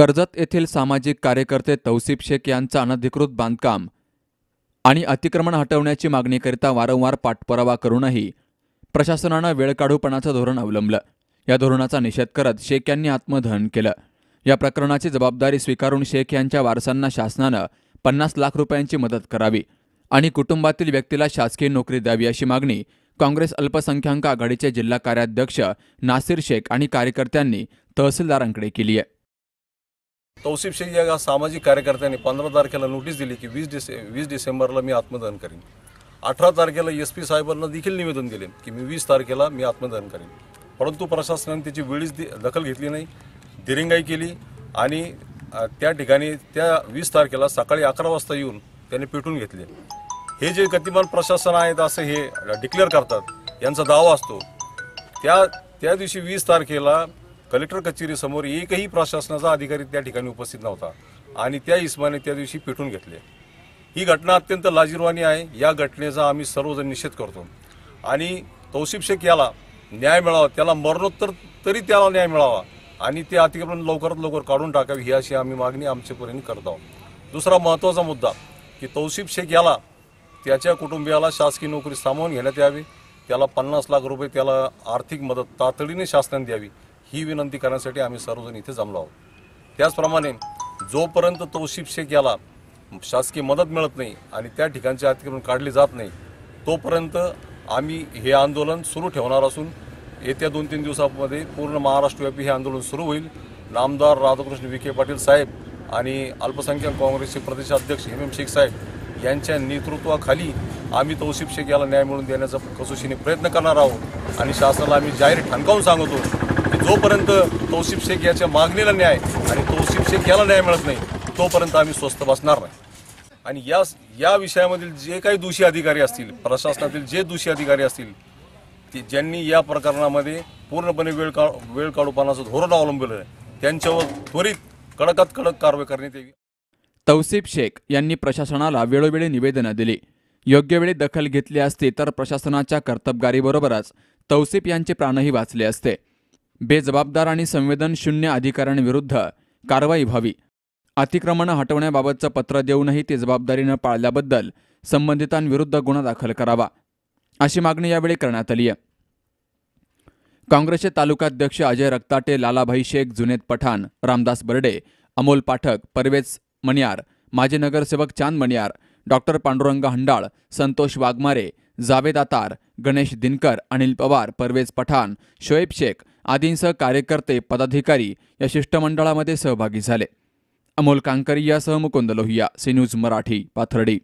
कर्जत येथील सामाजिक कार्यकर्ते तौसिफ शेख यांचं अनधिकृत बांधकाम आणि अतिक्रमण हटवण्याची मागणीकरिता वारंवार पाठपुरावा करूनही प्रशासनानं वेळकाढूपणाचं धोरण अवलंबलं. या धोरणाचा निषेध करत शेख यांनी आत्मदहन केलं. या प्रकरणाची जबाबदारी स्वीकारून शेख यांच्या वारसांना शासनानं पन्नास लाख रुपयांची मदत करावी आणि कुटुंबातील व्यक्तीला शासकीय नोकरी द्यावी अशी मागणी काँग्रेस अल्पसंख्याक आघाडीचे जिल्हा कार्याध्यक्ष नासिर शेख आणि कार्यकर्त्यांनी तहसीलदारांकडे केली आहे. तौसिफ शेख या सामाजिक कार्यकर्त्यांनी पंधरा तारखेला नोटीस दिली की वीस डिसे वीस डिसेंबरला मी आत्मदहन करीन. अठरा तारखेला एस पी साहेबांना देखील निवेदन दिले की मी वीस तारखेला मी आत्मदहन करीन. परंतु प्रशासनाने त्याची वेळीच दि- दखल घेतली नाही दिरिंगाई केली आणि त्या ठिकाणी त्या वीस तारखेला सकाळी अकरा वाजता येऊन त्याने पेटून घेतले. हे जे गतिमान प्रशासन आहेत असं हे डिक्लेअर करतात यांचा दावा असतो. त्या त्या दिवशी वीस तारखेला कलेक्टर कचेरीसमोर एकही प्रशासनाचा अधिकारी त्या ठिकाणी उपस्थित नव्हता आणि त्या इस्माने त्या दिवशी पेटून घेतले. ही घटना अत्यंत लाजीरवाणी आहे. या घटनेचा आम्ही सर्वजण निषेध करतो. आणि तौसिफ शेख याला न्याय मिळावा त्याला मरणोत्तर तरी त्याला न्याय मिळावा आणि ते अतिक्रमण लवकरात लवकर काढून टाकावी ही अशी आम्ही मागणी आमच्यापर्यंत करत आहोत. दुसरा महत्त्वाचा मुद्दा की तौसिफ शेख याला त्याच्या कुटुंबियाला शासकीय नोकरी सामावून घेण्यात यावी त्याला पन्नास लाख रुपये त्याला आर्थिक मदत तातडीने शासनाने द्यावी ही विनंती करण्यासाठी आम्ही सर्वजण इथे जमलो आहोत. त्याचप्रमाणे जोपर्यंत तो शेख याला शासकीय मदत मिळत नाही आणि त्या ठिकाणचे अतिक्रमण काढले जात नाही तोपर्यंत आम्ही हे आंदोलन सुरू ठेवणार असून येत्या दोन तीन दिवसामध्ये पूर्ण महाराष्ट्रव्यापी हे आंदोलन सुरू होईल. नामदार राधाकृष्ण विखे पाटील साहेब आणि अल्पसंख्याक काँग्रेसचे प्रदेशाध्यक्ष एम एम शेख साहेब यांच्या नेतृत्वाखाली आम्ही तौसिफ शेख याला न्याय मिळवून देण्याचा कसोशीने प्रयत्न करणार आहोत आणि शासनाला आम्ही जाहीर ठणकावून सांगतो जोपर्यंत तौसिफ शेख याच्या मागणीला न्याय आणि तौसिफ शेख याला न्याय मिळत नाही तोपर्यंत आम्ही स्वस्थ बसणार नाही. आणि या या विषयामधील जे काही दोषी अधिकारी असतील प्रशासनातील जे दोषी अधिकारी असतील ते ज्यांनी या प्रकरणामध्ये पूर्णपणे वेळ का वेळ काढूपणाचं धोरण अवलंबलं आहे त्यांच्यावर त्वरित कडकात कडक कारवाई करण्यात यावी. तौसिफ शेख यांनी प्रशासनाला वेळोवेळी निवेदनं दिली. योग्य वेळी दखल घेतली असती तर प्रशासनाच्या कर्तबगारीबरोबरच तौसिफ यांचे प्राणही वाचले असते. बेजबाबदार आणि संवेदनशून्य अधिकाऱ्यांविरुद्ध कारवाई व्हावी. अतिक्रमणं हटवण्याबाबतचं पत्र देऊनही ती जबाबदारी न पाळल्याबद्दल संबंधितांविरुद्ध गुन्हा दाखल करावा अशी मागणी यावेळी करण्यात आली आहे. काँग्रेसचे तालुकाध्यक्ष अजय रक्ताटे लालाभाई शेख जुनेद पठाण रामदास बर्डे अमोल पाठक परवेज मणियार माजी नगरसेवक चांद मणियार डॉक्टर पांडुरंग हंडाळ संतोष वाघमारे जावेद आतार गणेश दिनकर अनिल पवार परवेज पठाण शोएब शेख आदींसह कार्यकर्ते पदाधिकारी या शिष्टमंडळामध्ये सहभागी झाले. अमोल कांकरी यासह मुकुंद लोहिया सी न्यूज मराठी पाथर्डी.